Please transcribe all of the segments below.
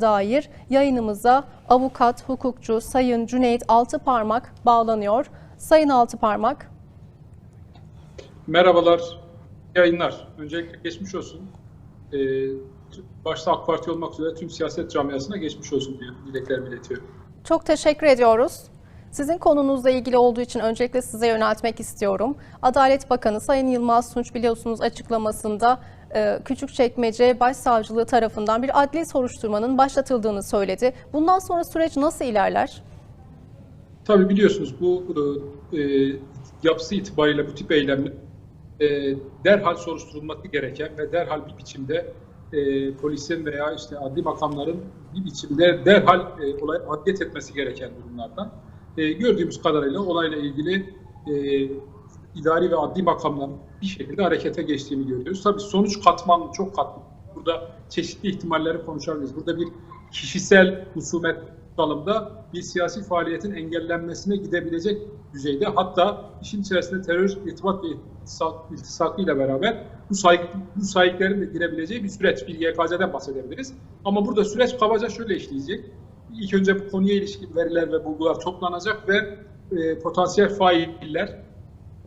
dair yayınımıza avukat, hukukçu Sayın Cüneyt Altıparmak bağlanıyor. Sayın Altıparmak, Merhabalar, yayınlar. Öncelikle geçmiş olsun. Ee, başta AK Parti olmak üzere tüm siyaset camiasına geçmiş olsun diye dileklerimi iletiyorum. çok teşekkür ediyoruz. Sizin konunuzla ilgili olduğu için öncelikle size yöneltmek istiyorum. Adalet Bakanı Sayın Yılmaz Tunç biliyorsunuz açıklamasında Küçükçekmece Başsavcılığı tarafından bir adli soruşturmanın başlatıldığını söyledi. Bundan sonra süreç nasıl ilerler? Tabii biliyorsunuz bu e, yapısı itibariyle bu tip eylemler e, derhal soruşturulması gereken ve derhal bir biçimde e, polisin veya işte adli makamların bir biçimde derhal e, olay adliyet etmesi gereken durumlardan. E, gördüğümüz kadarıyla olayla ilgili e, idari ve adli makamların bir şekilde harekete geçtiğini görüyoruz. Tabii sonuç katmanlı, çok katmanlı. Burada çeşitli ihtimalleri konuşabiliriz. Burada bir kişisel husumet dalımda bir siyasi faaliyetin engellenmesine gidebilecek düzeyde hatta işin içerisinde terör irtibat ve iltisak, iltisakı ile beraber bu, sahip, bu sahiplerin de girebileceği bir süreç, bir YKC'den bahsedebiliriz. Ama burada süreç kabaca şöyle işleyecek. İlk önce bu konuya ilişkin veriler ve bulgular toplanacak ve e, potansiyel failler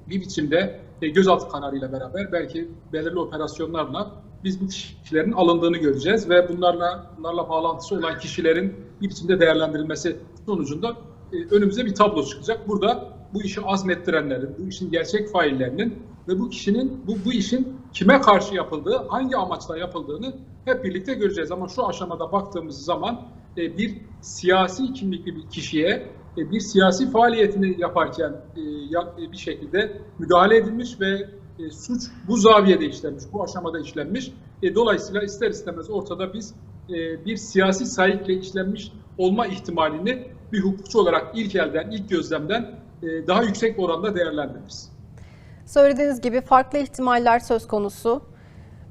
bir biçimde e, gözaltı kararıyla beraber belki belirli operasyonlarla biz bu kişilerin alındığını göreceğiz ve bunlarla bunlarla bağlantısı olan kişilerin bir biçimde değerlendirilmesi sonucunda e, önümüze bir tablo çıkacak. Burada bu işi azmettirenlerin, bu işin gerçek faillerinin ve bu kişinin bu, bu işin kime karşı yapıldığı, hangi amaçla yapıldığını hep birlikte göreceğiz. Ama şu aşamada baktığımız zaman e, bir siyasi kimlikli bir kişiye bir siyasi faaliyetini yaparken e, e, bir şekilde müdahale edilmiş ve e, suç bu zaviyede işlenmiş, bu aşamada işlenmiş. E, dolayısıyla ister istemez ortada biz e, bir siyasi sahikle işlenmiş olma ihtimalini bir hukukçu olarak ilk elden, ilk gözlemden e, daha yüksek oranda değerlendiririz. Söylediğiniz gibi farklı ihtimaller söz konusu.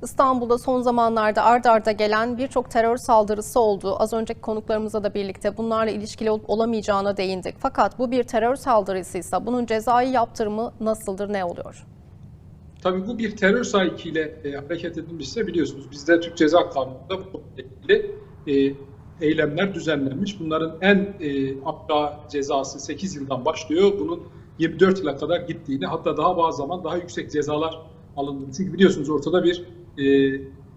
İstanbul'da son zamanlarda ard arda gelen birçok terör saldırısı oldu. Az önceki konuklarımızla da birlikte bunlarla ilişkili olup olamayacağına değindik. Fakat bu bir terör saldırısıysa bunun cezai yaptırımı nasıldır, ne oluyor? Tabii bu bir terör sahikiyle e, hareket edilmişse biliyorsunuz bizde Türk Ceza Kanunu'nda bu ilgili e, eylemler düzenlenmiş. Bunların en e, hatta cezası 8 yıldan başlıyor. Bunun 24 yıla kadar gittiğini hatta daha bazı zaman daha yüksek cezalar alındığını. Çünkü biliyorsunuz ortada bir e,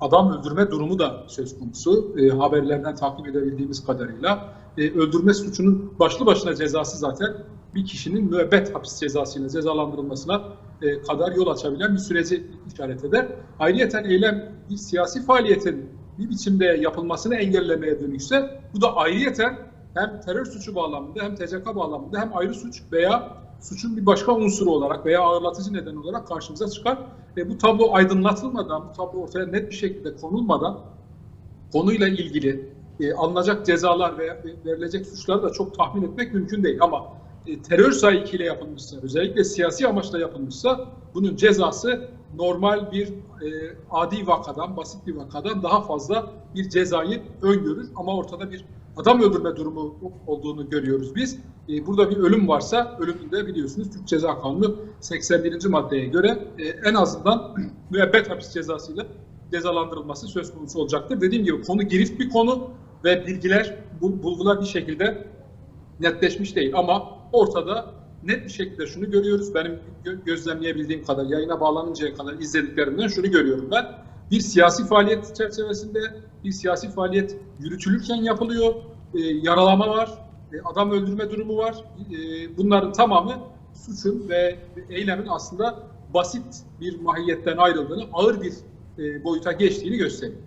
adam öldürme durumu da söz konusu. E, haberlerden takip edebildiğimiz kadarıyla. E, öldürme suçunun başlı başına cezası zaten bir kişinin müebbet hapis cezasıyla cezalandırılmasına e, kadar yol açabilen bir süreci işaret eder. Ayrıyeten eylem bir siyasi faaliyetin bir biçimde yapılmasını engellemeye dönükse bu da ayrıyeten hem terör suçu bağlamında hem TCK bağlamında hem ayrı suç veya suçun bir başka unsuru olarak veya ağırlatıcı neden olarak karşımıza çıkar. E, bu tablo aydınlatılmadan, bu tablo ortaya net bir şekilde konulmadan konuyla ilgili e, alınacak cezalar veya verilecek suçları da çok tahmin etmek mümkün değil. Ama e, terör sahikiyle yapılmışsa, özellikle siyasi amaçla yapılmışsa bunun cezası normal bir e, adi vakadan, basit bir vakadan daha fazla bir cezayı öngörür. Ama ortada bir adam öldürme durumu olduğunu görüyoruz biz. E, burada bir ölüm varsa ölümün de biliyorsunuz Türk Ceza Kanunu 81. maddeye göre e, en azından müebbet hapis cezasıyla cezalandırılması söz konusu olacaktır. Dediğim gibi konu girift bir konu ve bilgiler, bul- bulgular bir şekilde netleşmiş değil ama ortada net bir şekilde şunu görüyoruz. Benim gö- gözlemleyebildiğim kadar, yayına bağlanıncaya kadar izlediklerimden şunu görüyorum ben. Bir siyasi faaliyet çerçevesinde bir siyasi faaliyet yürütülürken yapılıyor. E, yaralama var, e, adam öldürme durumu var. E, bunların tamamı suçun ve eylemin aslında basit bir mahiyetten ayrıldığını, ağır bir e, boyuta geçtiğini gösteriyor.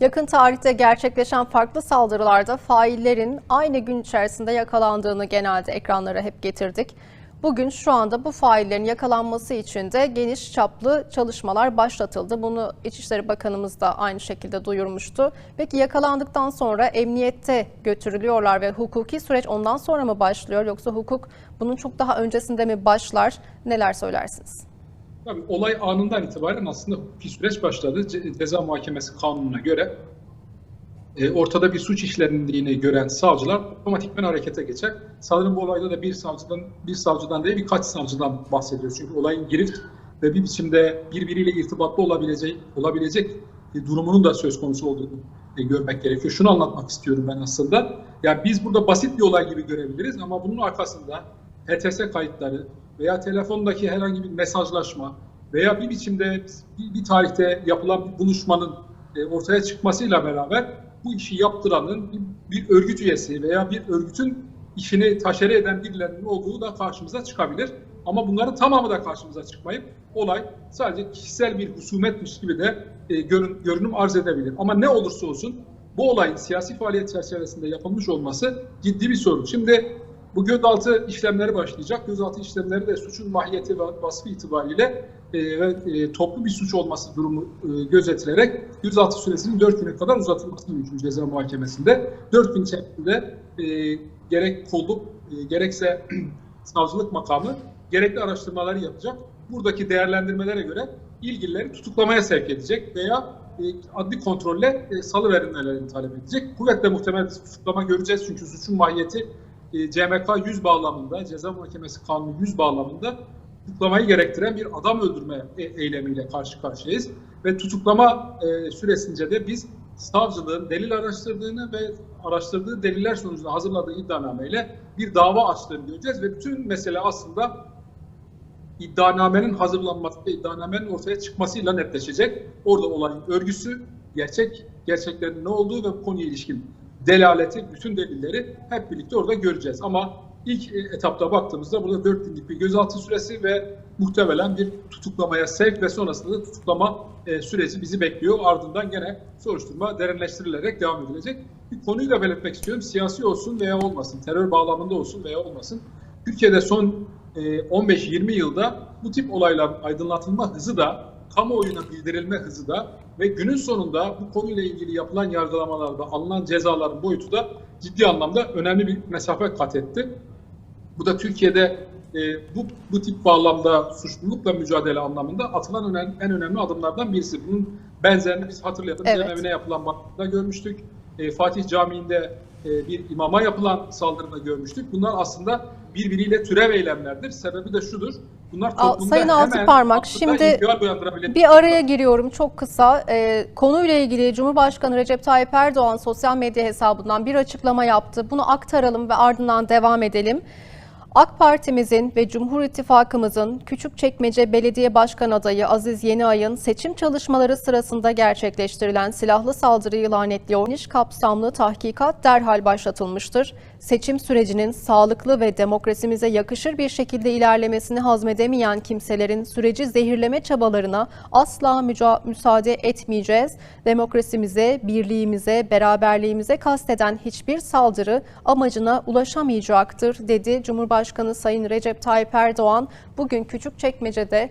Yakın tarihte gerçekleşen farklı saldırılarda faillerin aynı gün içerisinde yakalandığını genelde ekranlara hep getirdik. Bugün şu anda bu faillerin yakalanması için de geniş çaplı çalışmalar başlatıldı. Bunu İçişleri Bakanımız da aynı şekilde duyurmuştu. Peki yakalandıktan sonra emniyette götürülüyorlar ve hukuki süreç ondan sonra mı başlıyor yoksa hukuk bunun çok daha öncesinde mi başlar? Neler söylersiniz? Tabii olay anından itibaren aslında hukuki süreç başladı. Ce- Ceza Muhakemesi Kanunu'na göre e, ortada bir suç işlendiğini gören savcılar otomatikman harekete geçer. Sanırım bu olayda da bir savcıdan bir savcıdan değil birkaç savcıdan bahsediyoruz. Çünkü olayın girift ve bir biçimde birbiriyle irtibatlı olabilecek olabilecek durumunun da söz konusu olduğunu e, görmek gerekiyor. Şunu anlatmak istiyorum ben aslında. Yani biz burada basit bir olay gibi görebiliriz ama bunun arkasında HTS kayıtları veya telefondaki herhangi bir mesajlaşma veya bir biçimde bir, bir tarihte yapılan bir buluşmanın ortaya çıkmasıyla beraber bu işi yaptıranın bir, bir örgüt üyesi veya bir örgütün işini taşere eden birilerinin olduğu da karşımıza çıkabilir. Ama bunların tamamı da karşımıza çıkmayıp olay sadece kişisel bir husumetmiş gibi de e, görün, görünüm arz edebilir. Ama ne olursa olsun bu olayın siyasi faaliyet çerçevesinde yapılmış olması ciddi bir sorun. Şimdi bu gözaltı işlemleri başlayacak. Gözaltı işlemleri de suçun mahiyeti ve vasfı itibariyle e, ve e, toplu bir suç olması durumu e, gözetilerek gözaltı süresinin 4 güne kadar uzatılması mümkün ceza muhakemesinde. 4 gün içerisinde gerek kolluk gerekse savcılık makamı gerekli araştırmaları yapacak. Buradaki değerlendirmelere göre ilgilileri tutuklamaya sevk edecek veya adli kontrolle e, salı verilmelerini talep edecek. Kuvvetle muhtemel tutuklama göreceğiz çünkü suçun mahiyeti e, CMK 100 bağlamında, ceza muhakemesi kanunu 100 bağlamında tutuklamayı gerektiren bir adam öldürme e- eylemiyle karşı karşıyayız. Ve tutuklama e, süresince de biz savcılığın delil araştırdığını ve araştırdığı deliller sonucunda hazırladığı iddianameyle bir dava açtığını göreceğiz ve bütün mesele aslında iddianamenin hazırlanması ve iddianamenin ortaya çıkmasıyla netleşecek. Orada olayın örgüsü, gerçek, gerçeklerin ne olduğu ve bu konuya ilişkin delaleti, bütün delilleri hep birlikte orada göreceğiz. Ama ilk e, etapta baktığımızda burada 4 günlük bir gözaltı süresi ve muhtemelen bir tutuklamaya sevk ve sonrasında da tutuklama e, süreci bizi bekliyor. Ardından gene soruşturma derinleştirilerek devam edilecek. Bir konuyu da belirtmek istiyorum. Siyasi olsun veya olmasın, terör bağlamında olsun veya olmasın. Türkiye'de son e, 15-20 yılda bu tip olayların aydınlatılma hızı da, kamuoyuna bildirilme hızı da ve günün sonunda bu konuyla ilgili yapılan yargılamalarda alınan cezaların boyutu da ciddi anlamda önemli bir mesafe kat etti. Bu da Türkiye'de e, bu, bu tip bağlamda suçlulukla mücadele anlamında atılan önemli, en önemli adımlardan birisi. Bunun benzerini biz hatırlayalım. Evet. Cemevi'ne yapılan baskında görmüştük. E, Fatih Camii'nde e, bir imama yapılan saldırıda görmüştük. Bunlar aslında birbiriyle türev eylemlerdir. Sebebi de şudur. Bunlar toplumda Sayın Altıparmak, aslında şimdi. Bir araya giriyorum çok kısa. Ee, konuyla ilgili Cumhurbaşkanı Recep Tayyip Erdoğan sosyal medya hesabından bir açıklama yaptı. Bunu aktaralım ve ardından devam edelim. AK Parti'mizin ve Cumhur İttifakımızın Küçükçekmece Belediye Başkan adayı Aziz Yeniay'ın seçim çalışmaları sırasında gerçekleştirilen silahlı saldırıyı lanetliyor. Geniş kapsamlı tahkikat derhal başlatılmıştır. Seçim sürecinin sağlıklı ve demokrasimize yakışır bir şekilde ilerlemesini hazmedemeyen kimselerin süreci zehirleme çabalarına asla müsaade etmeyeceğiz. Demokrasimize, birliğimize, beraberliğimize kasteden hiçbir saldırı amacına ulaşamayacaktır dedi Cumhurbaşkanı Sayın Recep Tayyip Erdoğan bugün Küçükçekmece'de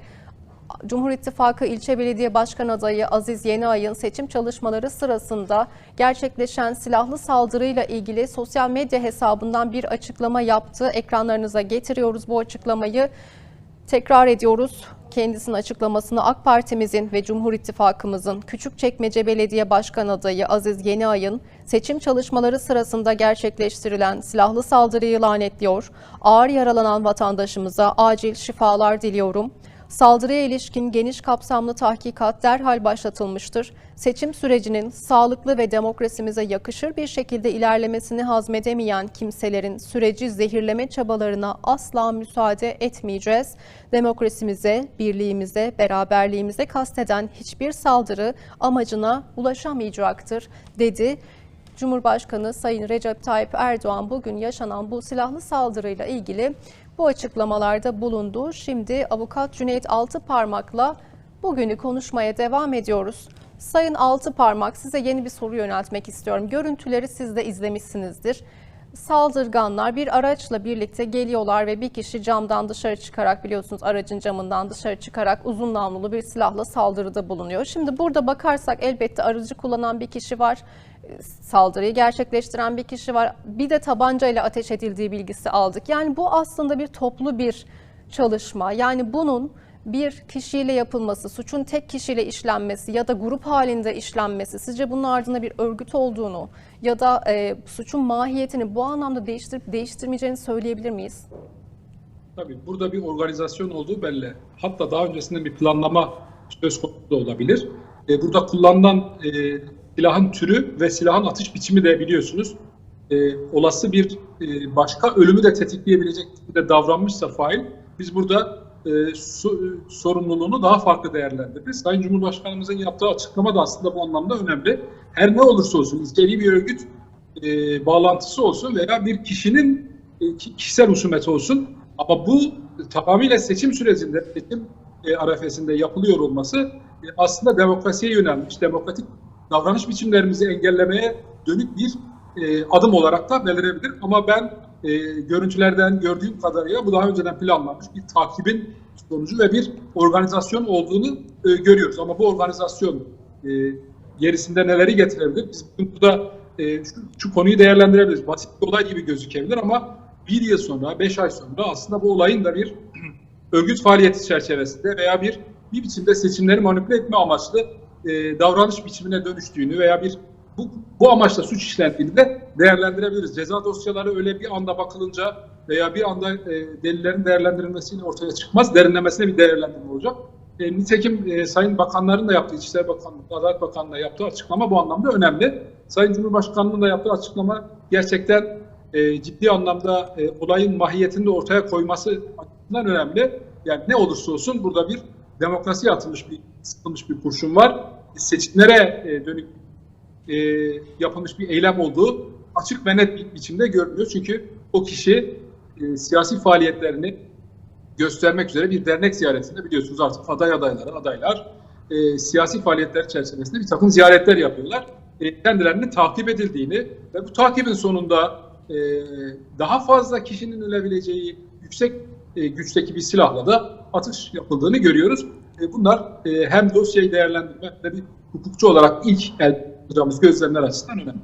Cumhur İttifakı İlçe Belediye Başkan adayı Aziz Yeniay'ın seçim çalışmaları sırasında gerçekleşen silahlı saldırıyla ilgili sosyal medya hesabından bir açıklama yaptı. Ekranlarınıza getiriyoruz bu açıklamayı. Tekrar ediyoruz kendisinin açıklamasını AK Parti'mizin ve Cumhur İttifakımızın Küçükçekmece Belediye Başkan adayı Aziz Yeniay'ın seçim çalışmaları sırasında gerçekleştirilen silahlı saldırıyı lanetliyor. Ağır yaralanan vatandaşımıza acil şifalar diliyorum. Saldırıya ilişkin geniş kapsamlı tahkikat derhal başlatılmıştır. Seçim sürecinin sağlıklı ve demokrasimize yakışır bir şekilde ilerlemesini hazmedemeyen kimselerin süreci zehirleme çabalarına asla müsaade etmeyeceğiz. Demokrasimize, birliğimize, beraberliğimize kasteden hiçbir saldırı amacına ulaşamayacaktır dedi. Cumhurbaşkanı Sayın Recep Tayyip Erdoğan bugün yaşanan bu silahlı saldırıyla ilgili bu açıklamalarda bulundu. Şimdi avukat Cüneyt Altıparmak'la bugünü konuşmaya devam ediyoruz. Sayın Altıparmak size yeni bir soru yöneltmek istiyorum. Görüntüleri siz de izlemişsinizdir. Saldırganlar bir araçla birlikte geliyorlar ve bir kişi camdan dışarı çıkarak biliyorsunuz aracın camından dışarı çıkarak uzun namlulu bir silahla saldırıda bulunuyor. Şimdi burada bakarsak elbette aracı kullanan bir kişi var saldırıyı gerçekleştiren bir kişi var. Bir de tabancayla ateş edildiği bilgisi aldık. Yani bu aslında bir toplu bir çalışma. Yani bunun bir kişiyle yapılması, suçun tek kişiyle işlenmesi ya da grup halinde işlenmesi sizce bunun ardında bir örgüt olduğunu ya da e, suçun mahiyetini bu anlamda değiştirip değiştirmeyeceğini söyleyebilir miyiz? Tabii burada bir organizasyon olduğu belli. Hatta daha öncesinde bir planlama söz konusu da olabilir. E, burada kullanılan e, silahın türü ve silahın atış biçimi de biliyorsunuz e, olası bir e, başka ölümü de tetikleyebilecek şekilde davranmışsa fail biz burada e, su, sorumluluğunu daha farklı değerlendiririz. Sayın Cumhurbaşkanımızın yaptığı açıklama da aslında bu anlamda önemli. Her ne olursa olsun istediği bir örgüt e, bağlantısı olsun veya bir kişinin e, kişisel husumeti olsun ama bu tamamıyla seçim sürecinde, seçim e, arefesinde yapılıyor olması e, aslında demokrasiye yönelmiş, demokratik davranış biçimlerimizi engellemeye dönük bir e, adım olarak da belirebilir. Ama ben e, görüntülerden gördüğüm kadarıyla bu daha önceden planlanmış bir takibin sonucu ve bir organizasyon olduğunu e, görüyoruz. Ama bu organizasyon e, gerisinde neleri getirebilir? Biz burada e, şu, şu konuyu değerlendirebiliriz. Basit bir olay gibi gözükebilir ama bir yıl sonra, beş ay sonra aslında bu olayın da bir örgüt faaliyeti çerçevesinde veya bir bir biçimde seçimleri manipüle etme amaçlı e, davranış biçimine dönüştüğünü veya bir bu, bu amaçla suç işlendiğini de değerlendirebiliriz. Ceza dosyaları öyle bir anda bakılınca veya bir anda e, delillerin değerlendirilmesiyle ortaya çıkmaz. Derinlemesine bir değerlendirme olacak. E, nitekim e, Sayın Bakanların da yaptığı, İçişleri Bakanlığı, Adalet Bakanlığı'nda yaptığı açıklama bu anlamda önemli. Sayın Cumhurbaşkanlığı'nın da yaptığı açıklama gerçekten e, ciddi anlamda e, olayın mahiyetini de ortaya koyması açısından önemli. Yani ne olursa olsun burada bir demokrasiye atılmış bir sıkılmış bir kurşun var. Seçimlere e, dönük e, yapılmış bir eylem olduğu açık ve net bir biçimde görünüyor. Çünkü o kişi e, siyasi faaliyetlerini göstermek üzere bir dernek ziyaretinde biliyorsunuz artık aday adayları, adaylar e, siyasi faaliyetler çerçevesinde bir takım ziyaretler yapıyorlar. E, kendilerinin takip edildiğini ve bu takibin sonunda e, daha fazla kişinin ölebileceği yüksek e, güçteki bir silahla da atış yapıldığını görüyoruz. E, bunlar e, hem dosyayı değerlendirme hem de bir hukukçu olarak ilk el yapacağımız gözlemler açısından önemli.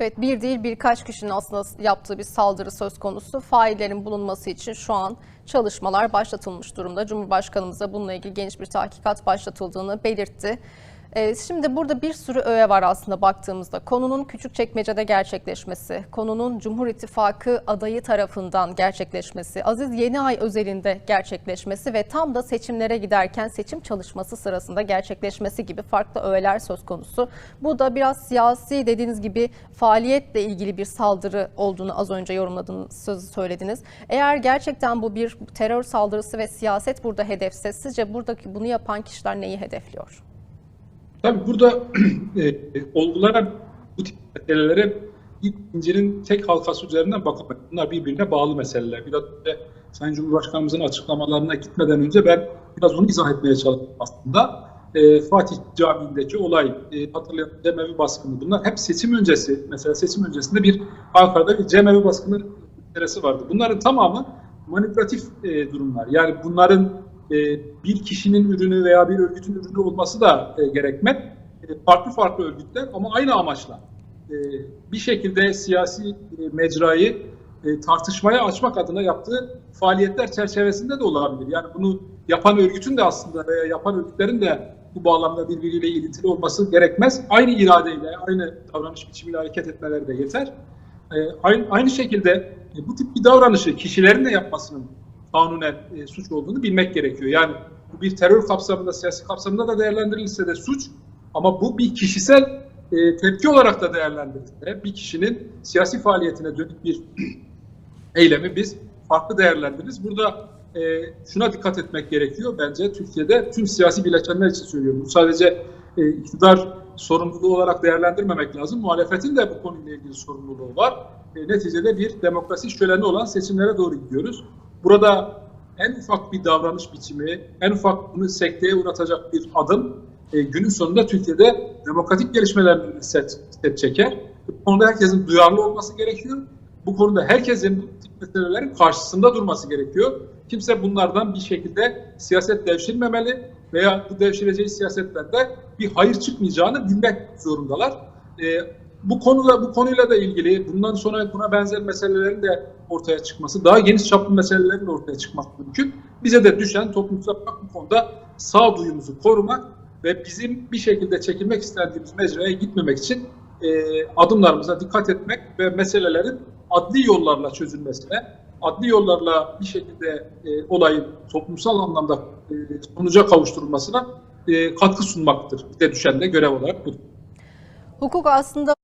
Evet bir değil birkaç kişinin aslında yaptığı bir saldırı söz konusu. Faillerin bulunması için şu an çalışmalar başlatılmış durumda. Cumhurbaşkanımız da bununla ilgili geniş bir tahkikat başlatıldığını belirtti. Ee, Şimdi burada bir sürü öğe var aslında baktığımızda. Konunun Küçükçekmece'de gerçekleşmesi, konunun Cumhur İttifakı adayı tarafından gerçekleşmesi, Aziz Yeniay özelinde gerçekleşmesi ve tam da seçimlere giderken seçim çalışması sırasında gerçekleşmesi gibi farklı öğeler söz konusu. Bu da biraz siyasi dediğiniz gibi faaliyetle ilgili bir saldırı olduğunu az önce yorumladığınız sözü söylediniz. Eğer gerçekten bu bir terör saldırısı ve siyaset burada hedefse sizce buradaki bunu yapan kişiler neyi hedefliyor? Tabii burada e, olgulara bu tip meselelere bir zincirin tek halkası üzerinden bakamayız. Bunlar birbirine bağlı meseleler. Biraz önce Sayın Cumhurbaşkanımızın açıklamalarına gitmeden önce ben biraz onu izah etmeye çalıştım aslında. E, Fatih Camii'ndeki olay, e, hatırlayalım cemevi baskını bunlar hep seçim öncesi, mesela seçim öncesinde bir Ankara'da bir cemevi baskını meselesi vardı. Bunların tamamı manipülatif e, durumlar. Yani bunların e, bir kişinin ürünü veya bir örgütün ürünü olması da e, gerekmez. E, farklı farklı örgütler ama aynı amaçla. Bir şekilde siyasi mecrayı tartışmaya açmak adına yaptığı faaliyetler çerçevesinde de olabilir. Yani bunu yapan örgütün de aslında veya yapan örgütlerin de bu bağlamda birbiriyle ilintili olması gerekmez. Aynı iradeyle, aynı davranış biçimiyle hareket etmeleri de yeter. Aynı, şekilde bu tip bir davranışı kişilerin de yapmasının kanunen e, suç olduğunu bilmek gerekiyor. Yani bu bir terör kapsamında, siyasi kapsamında da değerlendirilirse de suç ama bu bir kişisel e, tepki olarak da değerlendirilirse bir kişinin siyasi faaliyetine dönük bir eylemi biz farklı değerlendiririz. Burada e, şuna dikkat etmek gerekiyor bence Türkiye'de tüm siyasi bileşenler için söylüyorum. Bu sadece e, iktidar sorumluluğu olarak değerlendirmemek lazım. Muhalefetin de bu konuyla ilgili sorumluluğu var. E, neticede bir demokrasi şöleni olan seçimlere doğru gidiyoruz. Burada en ufak bir davranış biçimi, en ufak bunu sekteye uğratacak bir adım e, günün sonunda Türkiye'de demokratik gelişmelerini set, set çeker. Bu konuda herkesin duyarlı olması gerekiyor. Bu konuda herkesin meselelerin karşısında durması gerekiyor. Kimse bunlardan bir şekilde siyaset devşirmemeli veya bu devşireceği siyasetlerde bir hayır çıkmayacağını bilmek zorundalar. E, bu konuyla bu konuyla da ilgili bundan sonra buna benzer meselelerin de ortaya çıkması, daha geniş çaplı meselelerin ortaya çıkması mümkün. Bize de düşen toplumsal bu konuda sağduyumuzu korumak ve bizim bir şekilde çekilmek istediğimiz mecraya gitmemek için e, adımlarımıza dikkat etmek ve meselelerin adli yollarla çözülmesine, adli yollarla bir şekilde e, olayın toplumsal anlamda e, sonuca kavuşturulmasına e, katkı sunmaktır. Bize düşen de görev olarak budur. Hukuk aslında